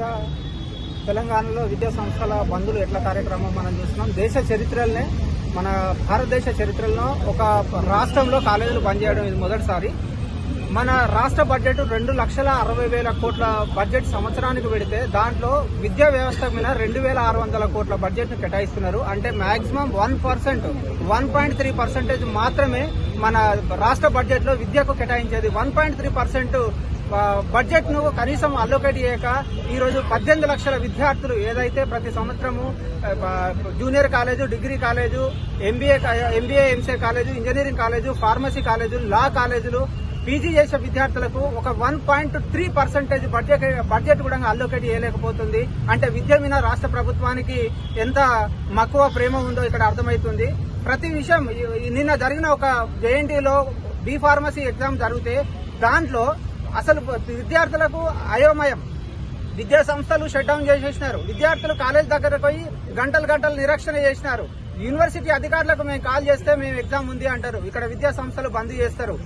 గా తెలంగాణలో విద్యా సంస్థల బంధులు ఎట్ల కార్యక్రమం మనం చూస్తున్నాం. దేశ చరిత్రలనే మన భారతదేశ చరిత్రలో ఒక రాష్ట్రంలో కాలేజీలు బంద్ చేయడం ఇది మొదటిసారి. మన రాష్ట్ర బడ్జెట్ రెండు లక్షల అరవై వేల కోట్ల బడ్జెట్ సంవత్సరానికి పెడితే దాంట్లో విద్యా వ్యవస్థ మీద రెండు వేల ఆరు వందల కోట్ల బడ్జెట్ను కేటాయిస్తున్నారు. అంటే maximum one percent one point three percentage మాత్రమే మన రాష్ట్ర బడ్జెట్లో విద్యకు కేటాయించేది. వన్ పాయింట్ త్రీ పర్సెంట్ బడ్జెట్ను కనీసం అలోకేట్ చేయక ఈ రోజు పద్దెనిమిది లక్షల విద్యార్థులు ఏదైతే ప్రతి సంవత్సరము junior college degree college MBA MBA MCA college engineering college pharmacy college law కాలేజీలు పీజీ చేసే విద్యార్థులకు ఒక one point three percentage budget budget కూడా అల్లోకేట్ చేయలేకపోతుంది. అంటే విద్య మీద రాష్ట్ర ప్రభుత్వానికి ఎంత మక్కువ ప్రేమ ఉందో ఇక్కడ అర్థమవుతుంది. ప్రతి విషయం నిన్న జరిగిన ఒక జేఎన్టీలో బీ ఫార్మసీ ఎగ్జామ్ జరిగితే దాంట్లో అసలు విద్యార్థులకు అయోమయం. విద్యా సంస్థలు షట్ డౌన్ చేసేసినారు. విద్యార్థులు కాలేజ్ దగ్గరకు పోయి గంటలు గంటలు నిరీక్షణ చేసినారు. యూనివర్సిటీ అధికారులకు మేము కాల్ చేస్తే మేము ఎగ్జామ్ ఉంది అంటారు. ఇక్కడ విద్యా సంస్థలు బంద్ చేస్తారు.